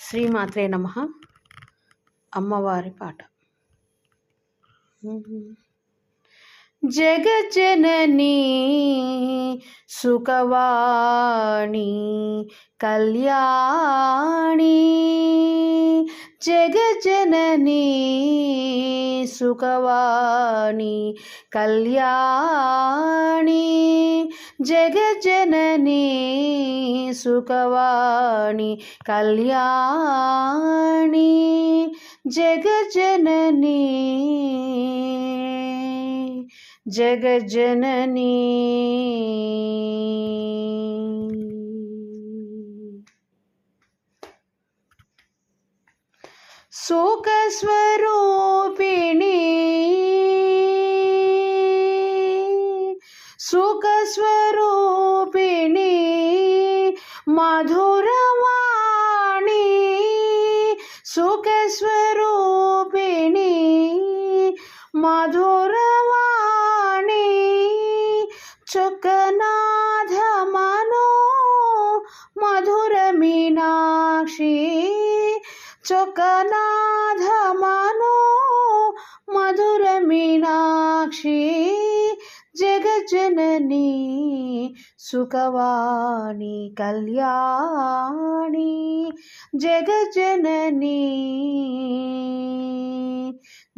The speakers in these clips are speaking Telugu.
శ్రీమాత్రే నమ. అమ్మవారి పాట. జగజనని సుఖవాణి కళ్యాణి. జగజనని సుఖవాణి కళ్యాణి జగజనని సుఖవాణి కళ్యాణి జగజనని జగజననీ ಶೋಕ ಸ್ವರೂಪಿಣಿ. ಶೋಕ ಸ್ವರೂಪಿಣಿ ಮಧುರವಾಣಿ. ಶೋಕ ಸ್ವರೂಪಿಣಿ ಮಧುರ चोकनाधमानो मधुर मीनाक्षी जगजननी सुखवाणी कल्याणी जगजननी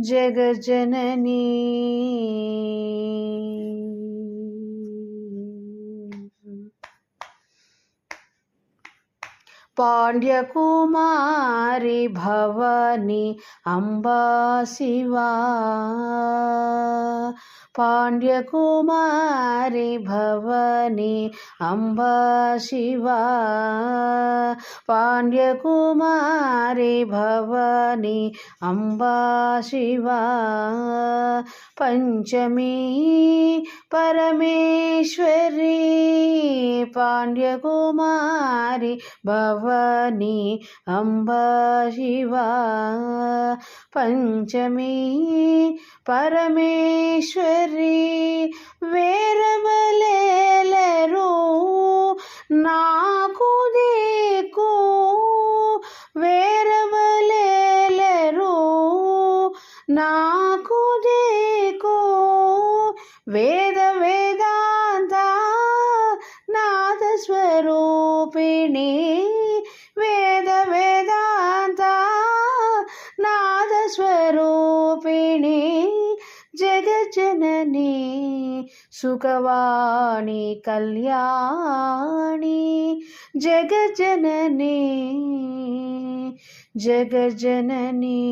जगजननी పాండ్యకుమారి భవని అంబా శివా. పాండ్యకుమారి భవని అంబా శివా. పాండ్యకుమారి భవని అంబా శివా. పంచమీ పరమేశ్వరీ పాండ్యకుమారి భవని అంబ శివ. పంచమీ పరమేశ్వరి వేరవలేలరు నాకు దిక్కు వేరవలేలరు నాకు దిక్కు వేద నాద స్వరూపిణి వేద వేదాంత నాద స్వరూపిణి జగజ్జనని సుఖవాణి కళ్యాణి జగజ్జనని జగజ్జనని.